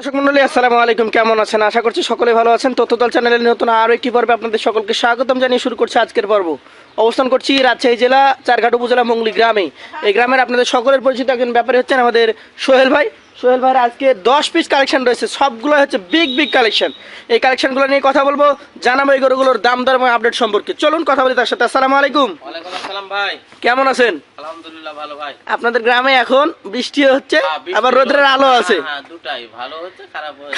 দর্শক মন্ডলী, আসসালামু আলাইকুম। কেমন আছেন? আশা করছি সকলে ভালো আছেন। তথ্যদল চ্যানেলের নতুন আরও একটি পর্বে আপনাদের সকলকে স্বাগতম জানিয়ে শুরু করছি আজকের পর্ব। অবস্থান করছি রাজশাহী জেলা, চারঘাট উপজেলা মঙ্গলি গ্রামে। এই গ্রামের আপনাদের সকলের পরিচিত একজন ব্যাপারী হচ্ছেন আমাদের সোহেল ভাই। সোহেল ভাইয়ের আজকে দশ পিস কালেকশন রয়েছে। সবগুলো হচ্ছে বিগ বিগ কালেকশন এই কালেকশনগুলো নিয়ে কথা বলব জানাব এই গরুগুলোর দাম দর এবং আপডেট সম্পর্কে। চলুন কথা বলি তার সাথে। আসসালামু আলাইকুম। আসসালাম ভাই। কেমন আছেন? আলহামদুলিল্লাহ ভালো ভাই। আপনাদের গ্রামে এখন বৃষ্টি হচ্ছে হ্যাঁ, আবার রোদের আলো হ্যাঁ, আছে। হ্যাঁ দুটাই। ভালো হচ্ছে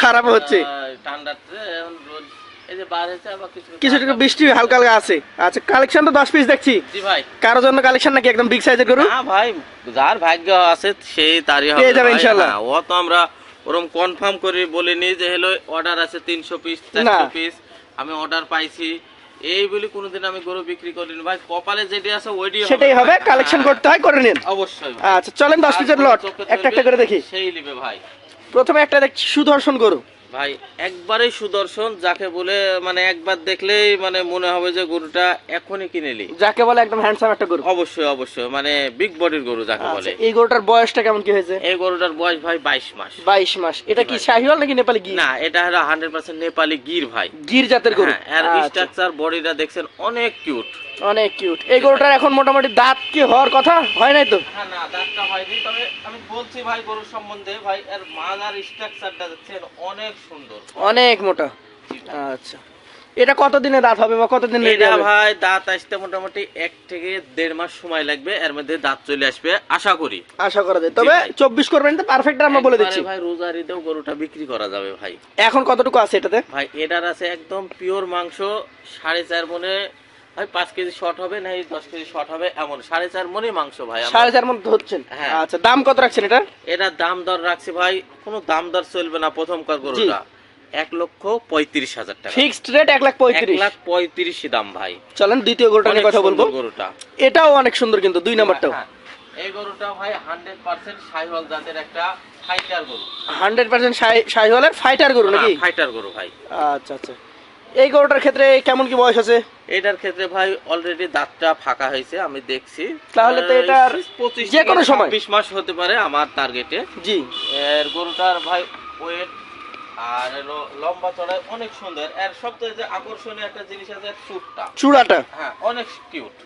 খারাপ হচ্ছে। ঠান্ডাতে এখন রোদ কিছু বৃষ্টি হালকা হালকা আছে। আচ্ছা কালেকশন তো দশ পিস দেখছি। ভাই। কারোর জন্য কালেকশন নাকি একদম বিগ সাইজের গরু? না ভাই যার ভাগ্য আছে সেই তারই হবে পেয়ে যাবে ভাই। ও তো আমরা ওরকম কনফার্ম করে বলিনি যে হলো অর্ডার আছে তিনশো পিস চারশো পিস আমি অর্ডার পাইছি। এই বলি কোনোদিন আমি গরু বিক্রি করিনি। ভাই কপালে যেটি আছে ওইটি সেটাই হবে কালেকশন করতে হয় করে নিন। অবশ্যই আচ্ছা চলেন দশ পিসের লট একটা একটা করে দেখি। সেই নিবে ভাই। প্রথমে একটা দেখছি সুদর্শন গরু। ভাই একবারেই সুদর্শন যাকে বলে মানে একবার দেখলেই মানে মনে হবে যে গরুটা এখনই কিনেলি যাকে বলে একদম হ্যান্ডসাম একটা গরু। অবশ্যই অবশ্যই মানে বিগ বডির গরু যাকে আচ্ছা বলে। এই গরুটার বয়সটা কেমন কি হয়েছে? এই গরুটার বয়স ভাই বাইশ মাস। বাইশ মাস। এটা কি। শাহিওয়াল নাকি নেপালি গির? না এটা হলো হান্ড্রেড পার্সেন্ট নেপালি গির ভাই। গির জাতের গরু। হ্যাঁ আর আচ্ছা, স্ট্রাকচার বডিটা দেখছেন অনেক কিউট অনেক কিউট এই গরুটার এখন মোটামুটি দাঁত কি হওয়ার কথা? হয় নাই তো? হ্যাঁ না দাঁতটা হয়নি তবে আমি বলছি ভাই গরুর সম্বন্ধে ভাই এর মাজার স্ট্রাকচারটা দেখছেন অনেক সুন্দর। অনেক মোটা। আচ্ছা। এটা কতদিনে দাঁত হবে বা কতদিন এটা ভাই দাঁত আসতে মোটামুটি এক থেকে দেড় মাস সময় লাগবে এর মধ্যে দাঁত চলে আসবে আশা করি। আশা করা যায়। তবে চব্বিশ করবেন তো? পারফেক্ট আমরা বলে দিচ্ছি। ভাই রোজারিতেও গরুটা বিক্রি করা যাবে ভাই। এখন কতটুকু আছে এটাতে? ভাই এটার আছে একদম পিওর মাংস সাড়ে চার মনে ভাই পাঁচ কেজি শর্ট হবে না দশ কেজি শর্ট হবে? এমন। সাড়ে চার মনে মাংস ভাই সাড়ে চার মতো ধরছেন? হ্যাঁ। আচ্ছা দাম কত রাখছেন এটা এটার দাম দর রাখছি ভাই কোনো দাম দর চলবে না প্রথম কার গরুটা। এক লক্ষ পঁয়ত্রিশ হাজার টাকা। ফিক্সড রেট এক লাখ পঁয়ত্রিশ। লাখ পঁয়ত্রিশ দাম ভাই। চলেন দ্বিতীয় গরুটা নিয়ে কথা বলব। গরুটা। এটাও অনেক সুন্দর কিন্তু দুই নাম্বারটাও। হ্যাঁ, এই গরুটা ভাই হান্ড্রেড পার্সেন্ট সাইহল জাতের একটা ফাইটার গরু। হান্ড্রেড পার্সেন্ট শাহিওয়ালের ফাইটার গরু নাকি? ফাইটার গরু ভাই। আচ্ছা আচ্ছা। এই গরুটার ক্ষেত্রে কেমন কি বয়স আছে? এটার ক্ষেত্রে ভাই অলরেডি দাঁতটা ফাঁকা হয়েছে আমি দেখছি। তাহলে তো এটার পঁচিশ যে কোনো সময়। বিশ মাস হতে পারে আমার টার্গেটে জি। এর গরুটার ভাই ওয়েট আর লম্বা অনেক সুন্দর। এর সবথেকে যে আকর্ষণীয় একটা জিনিস আছে চূড়াটা? হ্যাঁ অনেক কিউট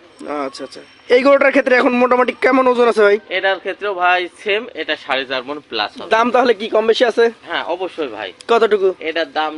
আচ্ছা আচ্ছা। এই গরুটার ক্ষেত্রে এখন মোটামুটি কেমন ওজন আছে ভাই? এটার ক্ষেত্রেও ভাই সেম এটা সাড়ে চার মন প্লাস হবে। দাম তাহলে কি কম বেশি আছে? হ্যাঁ অবশ্যই ভাই। কতটুকু? এটার দাম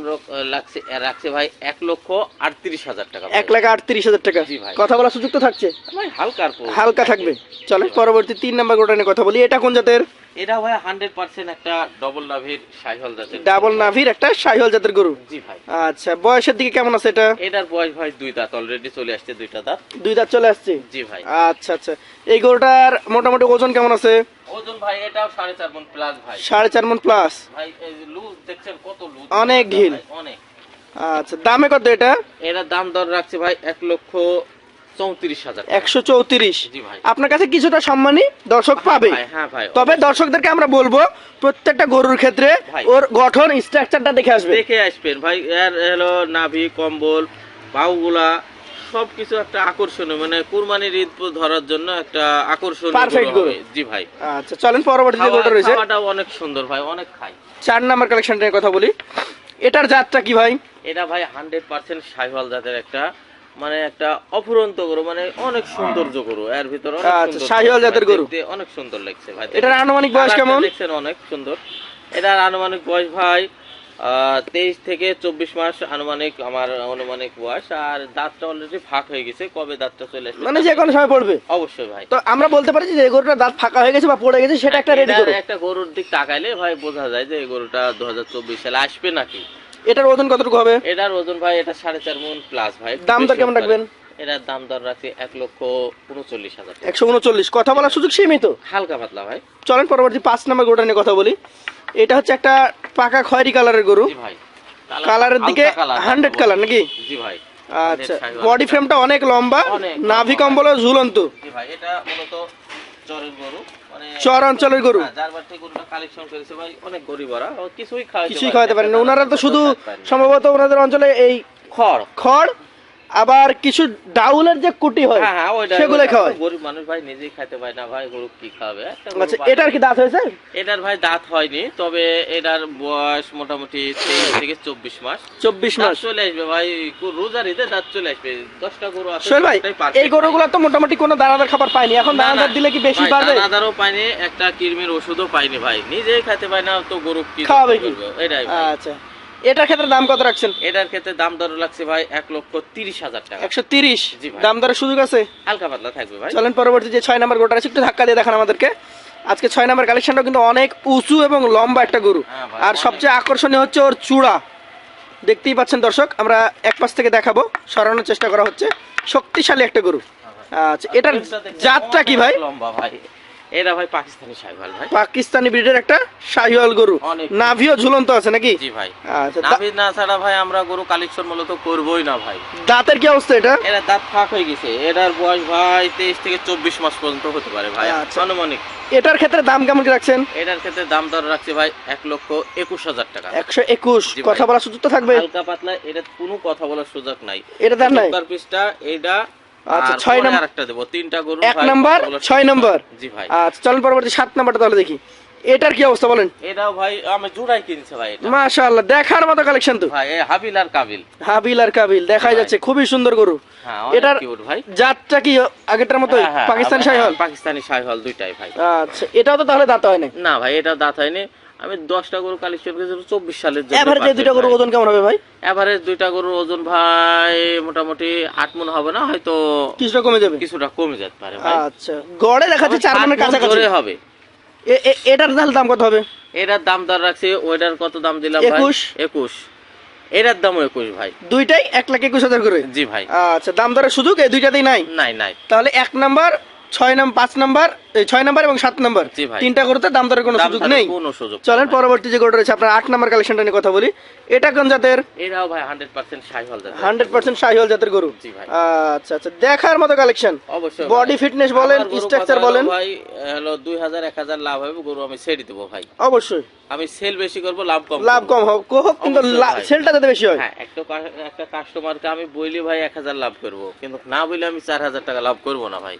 লাগছে রাখছে ভাই এক লক্ষ আটত্রিশ হাজার টাকা এক লাখ আটত্রিশ হাজার টাকা। কথা বলার সুযোগ তো থাকছে। ভাই হালকার হালকা থাকবে। চলেন পরবর্তী তিন নাম্বার গরুটা নিয়ে কথা বলি। এটা কোন জাতের? এটা ভাই হান্ড্রেড পার্সেন্ট একটা ডবল নাভির সাইহল জাতের ডাবল নাভির একটা শাহিওয়াল জাতের গরু? জি ভাই। আচ্ছা বয়সের দিকে কেমন আছে এটা? এটার বয়স ভাই দুই দাঁত অলরেডি চলে আসছে দুইটা দাঁত। দুই দাঁত চলে আসছে? জি ভাই। আচ্ছা আচ্ছা। এই গরুটার মোটামুটি ওজন কেমন আছে? ওজন ভাই এটাও সাড়ে চার মন প্লাস ভাই। সাড়ে চার মন প্লাস ভাই লুজ দেখছেন কত লুজ? অনেক ঢিল। অনেক। আচ্ছা দামে কত এটা? এটার দাম দর রাখছে ভাই এক লক্ষ। একশো চৌত্রিশ। জি ভাই। আপনার কাছে কিছুটা সম্মানী দর্শক পাবে। ভাই, হ্যাঁ তবে দর্শকদেরকে আমরা বলব প্রত্যেকটা গরুর ক্ষেত্রে ওর গঠন স্ট্রাকচারটা দেখে আসবে। দেখে আসবেন ভাই এর হলো নাভি কম্বল সবকিছু একটা আকর্ষণীয় মানে কুরবানির ঈদ ধরার জন্য একটা গরু। জি ভাই। আচ্ছা চলেন পরবর্তী গরুটা রয়েছে। খাওয়াটাও অনেক সুন্দর ভাই অনেক খাই। চার নাম্বার কথা বলি। এটার জাতটা কি ভাই? এটা ভাই হান্ড্রেড পার্সেন্ট সাইওয়াল জাতের একটা মানে একটা অফুরন্ত গরু মানে অনেক সৌন্দর্য গরু। এর ভিতরে অনেক আচ্ছা, শাহিওয়াল জাতের গরু। অনেক সুন্দর লাগছে ভাই। এটার আনুমানিক বয়স কেমন? দেখছেন অনেক সুন্দর। এটার আনুমানিক বয়স ভাই তেইশ থেকে চব্বিশ মাস আনুমানিক আমার আনুমানিক বয়স। আর দাঁতটা অলরেডি ফাঁক হয়ে গেছে কবে দাঁতটা চলে আসবে মানে যে কোনো সময় পড়বে। অবশ্যই ভাই। তো আমরা বলতে পারি যে এই গরুটার দাঁত ফাঁকা হয়ে গেছে বা পড়ে গেছে সেটা একটা রেডি এটার করো একটা গরুর দিক তাকাইলে ভাই বোঝা যায় যে এই গরুটা দু হাজার চব্বিশ সালে আসবে নাকি। এটার ওজন কতটুকু হবে? এটার ওজন ভাই এটা সাড়ে চার মন প্লাস ভাই। দাম দর কেমন রাখবেন? এটার দাম দর রাখছি এক লক্ষ উনচল্লিশ হাজার একশো উনচল্লিশ। কথা বলার সুযোগ সীমিত। হালকা পাতলা ভাই। চলেন পরবর্তী পাঁচ নাম্বার গরুটা নিয়ে কথা বলি। এটা হচ্ছে একটা পাকা খয়েরি কালারের গরু। জি ভাই। কালারের দিকে হালকা colour, হান্ড্রেড কালার নাকি? জি ভাই। আচ্ছা বডি ফ্রেমটা অনেক লম্বা অনেক নাভি কম্বল ঝুলন্ত। জি ভাই এটা মূলত চরের গরু। চর অঞ্চলের গরু। হ্যাঁ, কিছুই খাওয়াতে পারেন ওনারা তো শুধু। সম্ভবত ওনাদের অঞ্চলে এই খড়। খড় আবার কিছু ডাউলের যে কুটি হয় হ্যাঁ হ্যাঁ সেগুলো গরিব মানুষ ভাই নিজেই খাইতে পায় না ভাই গরু কি খাবে? আচ্ছা এটার কি দাঁত হয়েছে? এটার ভাই দাঁত হয়নি তবে এটার বয়স মোটামুটি তেইশ থেকে চব্বিশ মাস। চব্বিশ মাস। চলে আসবে ভাই কো- রোজার ঈদে দাঁত চলে আসবে। দশটা গরু আছে ভাই এই গরুগুলো তো মোটামুটি কোনো দানাদার খাবার পায়নি। এখন দানাদার দিলে কি বেশি পারবে দানাদারও পাইনি একটা কৃমির ওষুধও পাইনি ভাই। নিজেই খাইতে পাই না তো গরু কি খাওয়াবে কি? এটাই আচ্ছা। এটার ক্ষেত্রে দাম কত রাখছেন? এটার ক্ষেত্রে দাম দর লাগছে ভাই এক লক্ষ তিরিশ হাজার টাকা। একশো তিরিশ? দাম দরের সুযোগ আছে? হালকা পাতলা থাকবে ভাই। চলেন পরবর্তী যে ছয় নম্বর গোটা আছে একটু ধাক্কা দিয়ে দেখান আমাদেরকে। আজকে ছয় নম্বর কালেকশনটা কিন্তু অনেক উঁচু এবং লম্বা একটা গরু। হ্যাঁ আর সবচেয়ে আকর্ষণীয় হচ্ছে ওর চূড়া। দেখতেই পাচ্ছেন দর্শক আমরা এক পাশ থেকে দেখাবো। সরানোর চেষ্টা করা হচ্ছে। শক্তিশালী একটা গরু। আচ্ছা এটার গরুটা জাতটা কি ভাই? লম্বা ভাই। এটা ভাই পাকিস্তানি সাইভাল ভাই। পাকিস্তানি ব্রিডের একটা শাহিওয়াল গরু। নাভিও ঝুলন্ত আছে নাকি? জি ভাই। আচ্ছা নাভি না ছাড়া ভাই আমরা গরু কালেকশন মূলত করবোই না ভাই। দাঁতের কি অবস্থা এটা? এটা দাঁত ফাঁক হয়ে গেছে। এটার বয়স ভাই তেইশ থেকে চব্বিশ মাস পর্যন্ত হতে পারে ভাই। আচ্ছা। আনুমানিক। এটার ক্ষেত্রে দাম কেমন কি রাখছেন? এটার ক্ষেত্রে দাম দর রাখছে ভাই এক লক্ষ একুশ হাজার টাকা। একশো একুশ। কথা বলার সুযোগ তো থাকবে। হালকা পাতলা এটা কোনো কথা বলার সুযোগ নাই। এটা দেন নাই? পিসটা এইটা আচ্ছা, আর নাম্বার- আরেকটা দেবো তিনটা গরু এক নাম্বার, কথা বলার ছয় সুযোগ নাম্বার। জি ভাই। আচ্ছা চলেন পরবর্তী সাত নাম্বারটা তাহলে দেখি। এটার কি অবস্থা বলেন? এটাও ভাই আমি জোড়াই কিনছে ভাই এটা। মাশাআল্লাহ দেখার মতো কালেকশন তো। ভাই হাবিল আর কাবিল। হাবিল আর কাবিল দেখাই যাচ্ছে খুবই সুন্দর গরু। হ্যাঁ এটার ভাই। জাতটা কি আগেরটার মতো হ্যাঁ, হ্যাঁ, পাকিস্তানি শাহিওয়াল পাকিস্তানি শাহিওয়াল দুইটাই ভাই। আচ্ছা এটাও তো তাহলে দাঁত হয়নি। না না ভাই এটা দাঁত হয়নি। আমি দশটা গরু কালেকশন করেছি চব্বিশ সালের জন্য এভারেজ দুইটা গরু ওজন কেমন হবে ভাই? এভারেজ দুইটা গরুর ওজন ভাই মোটামুটি আট মন হবে না হয়তো কিছুটা কমে যাবে? কিছুটা কমে যেতে পারে আচ্ছা গড়ে দেখাচ্ছে চার মনের কাছাকাছি। হবে। এটার তাহলে দাম কত হবে? এটার দাম দর রাখছি ওইটার কত দাম দিলাম ভাই? একুশ। একুশ। এটার দামও একুশ ভাই। দুইটাই এক লাখ একুশ হাজার করে? জি ভাই। আচ্ছা দাম দরের সুযোগ এই দুইটাতেই নাই? নাই নাই। তাহলে এক নাম্বার ছয় নাম্বার পাঁচ নাম্বার ছয় নাম্বার এবং সাত নাম্বার। তিনটা গরুতে দাম দরের কোনো সুযোগ নেই। চলেন পরবর্তী যে গরুটা রয়েছে আপনার আট নাম্বার কালেকশনটা নিয়ে কথা বলি। এটা কোন জাতের? এটাও ভাই hundred percent Sahiwal hundred percent Sahiwal জাতের গরু। আচ্ছা আচ্ছা দেখার মতো কালেকশন অবশ্যই বডি ফিটনেস বলেন স্ট্রাকচার বলেন। ভাই হলো দুই হাজার এক হাজার লাভ হবে গরু আমি ছেড়ে দেবো ভাই। অবশ্যই। আমি সেল বেশি করব লাভ কম লাভ কম হোক হোক কিন্তু সেলটা যাতে বেশি হয়। হ্যাঁ একটা একটা কাস্টমারকে আমি বইলি ভাই এক হাজার লাভ করব। কিন্তু না বলে আমি চার হাজার টাকা লাভ করব না ভাই।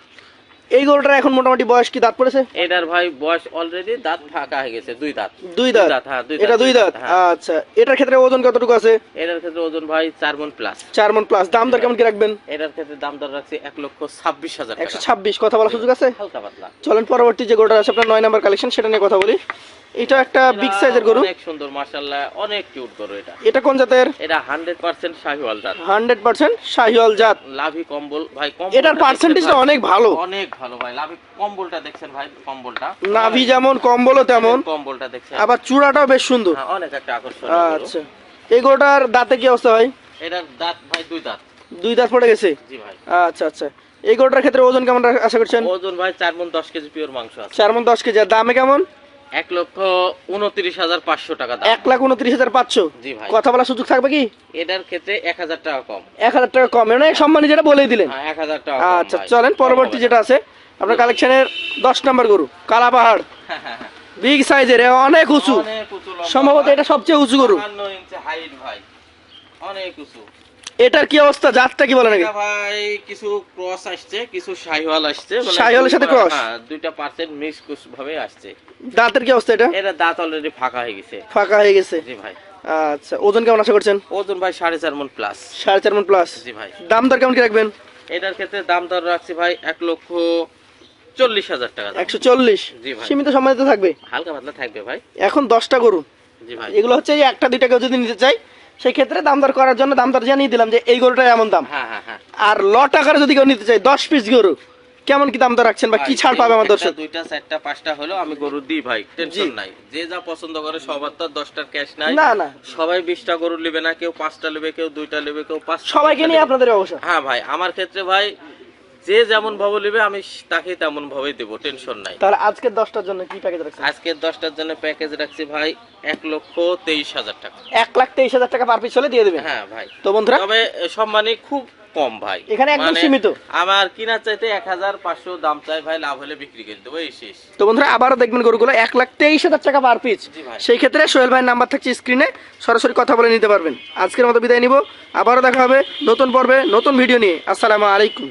এই গরুটার এখন মোটামুটি বয়স কি দাঁত পড়েছে? এটার ভাই বয়স অলরেডি দাঁত ফাঁকা হয়ে গেছে দুই দাঁত। দুই দাঁত? হ্যাঁ দুই এটা দুই দাঁত? হ্যাঁ। আচ্ছা এটার ক্ষেত্রে ওজন কতটুকু আছে? এটার ক্ষেত্রে ওজন ভাই চার মন প্লাস চার মন প্লাস দাম দর কেমন কি রাখবেন? এটার ক্ষেত্রে দাম দর রাখছি এক লক্ষ ছাব্বিশ হাজার একশো টাকা ছাব্বিশ কথা বলার সুযোগ আছে? হালকা পাতলা। চলেন পরবর্তী যে গরুটা আছে আপনার নয় নাম্বার কালেকশন সেটা নিয়ে কথা বলি। এটা একটা বিগ সাইজের গরু। অনেক সুন্দর মার্শাল্লাহ অনেক কিউট গরু এটা। এটা কোন জাতের? এটা হান্ড্রেড পার্সেন্ট শাহিওয়াল দাঁত হান্ড্রেড পার্সেন্ট শাহিওয়াল জাত। লাভি কম্বল। ভাই কম্বল এটার পার্সেন্টেজটা অনেক ভালো। অনেক ভালো ভাই লাভি কম্বলটা দেখছেন ভাই কম্বলটা? নাভি যেমন কম্বলও তেমন। কম্বলটা দেখছেন। আবার চূড়াটাও বেশ সুন্দর। হ্যাঁ, অনেক একটা আকর্ষণ আচ্ছা। এই গরুটার দাঁতে কি অবস্থা ভাই? এটার দাঁত ভাই দুই দাঁত। দুই দাঁত পড়ে গেছে? জি ভাই। আচ্ছা আচ্ছা। এই গরুটার ক্ষেত্রে ওজন কেমন আশা করছেন? ওজন ভাই চার মন দশ কেজি পিওর মাংস আছে। চার মন দশ কেজি। আর দামে কেমন? এক লক্ষ উনত্রিশ হাজার পাঁচশো টাকা এক লাখ উনত্রিশ হাজার পাঁচশো? জি ভাই। কথা বলার সুযোগ থাকবে কি? এটার ক্ষেত্রে এক হাজার টাকা কম। এক হাজার টাকা কম। মানে সম্মানী যেটা বলেই দিলেন। হ্যাঁ, এক হাজার টাকা আচ্ছা চলেন পরবর্তী যেটা আছে আপনার কালেকশনের দশ নম্বর গরু কালা পাহাড়। বিগ সাইজের অনেক উঁচু। সম্ভবত এটা সবচেয়ে উঁচু গরু। অনেক উঁচু। এটার কি অবস্থা? জাতটা কি বলে নাকি? ভাই কিছু ক্রস আসছে কিছু শাহিওয়াল আসছে মানে শাহিওয়ালের সাথে cross? হ্যাঁ দুইটা পার্সেন্ট মিক্স ভাবে আসছে। দাঁতের কি অবস্থা এটা? এটা দাঁত অলরেডি ফাঁকা হয়ে গেছে। ফাঁকা হয়ে গেছে? জি ভাই। আচ্ছা ওজন কেমন আশা করছেন? ওজন ভাই সাড়ে চার মন প্লাস সাড়ে চার মন প্লাস জি ভাই। দাম দর কেমন কি রাখবেন? এটার ক্ষেত্রে দাম দর রাখছি ভাই এক লক্ষ চল্লিশ হাজার টাকা একশো চল্লিশ? সীমিত সময় তো থাকবে? হালকা পাতলা থাকবে ভাই। এখন দশটা গরু। জি ভাই। এগুলো হচ্ছে একটা দুইটা কেউ যদি নিতে চাই সেই ক্ষেত্রে দাম দর করার জন্য দাম দর জানিয়ে দিলাম যে এই গরুটা এমন দাম। হ্যাঁ হ্যাঁ হ্যাঁ। আর ল টাকার যদি কেউ নিতে চাই দশ পিস গরু কেমন কি দাম দর রাখছেন বা কি ছাড় পাবে আমার দর্শক? দুইটা চারটা পাঁচটা হলো আমি গরু দিই ভাই টেনশন নাই। যে যা পছন্দ করে সবার তো আর দশটার ক্যাশ নাই। না না। সবাই বিশটা গরু নেবে না কেউ পাঁচটা নেবে কেউ দুইটা নেবে কেউ পাঁচ সবাইকে নিয়ে আপনাদের অবশ্য হ্যাঁ ভাই আমার ক্ষেত্রে ভাই যে যেমন ভাবে নেবে আমি তাকে তেমন ভাবে দেবো টেনশন নাই। তাহলে আজকের দশটার জন্য কি প্যাকেজ রাখছেন? আজকে দশটার জন্য প্যাকেজ রাখছি ভাই এক লক্ষ তেইশ হাজার টাকা। এক লাখ তেইশ হাজার টাকা পার পিস হলে দিয়ে দেবেন হ্যাঁ ভাই। তো বন্ধুরা? তবে সম্মানে খুব কম ভাই। এখানে একদম মানে সীমিত। আমার কিনার চাইতে এক হাজার পাঁচশো দাম চাই ভাই লাভ হলে বিক্রি করে দেবো এই শেষ। তো বন্ধুরা আবারও দেখবেন গরুগুলো এক লাখ তেইশ হাজার টাকা পার পিস সেই ক্ষেত্রে সোহেল ভাইয়ের নাম্বার থাকছে স্ক্রিনে সরাসরি কথা বলে নিতে পারবেন। আজকের মতো বিদায় নিব আবারও দেখা হবে নতুন পর্বে নতুন ভিডিও নিয়ে। আসসালামু আলাইকুম।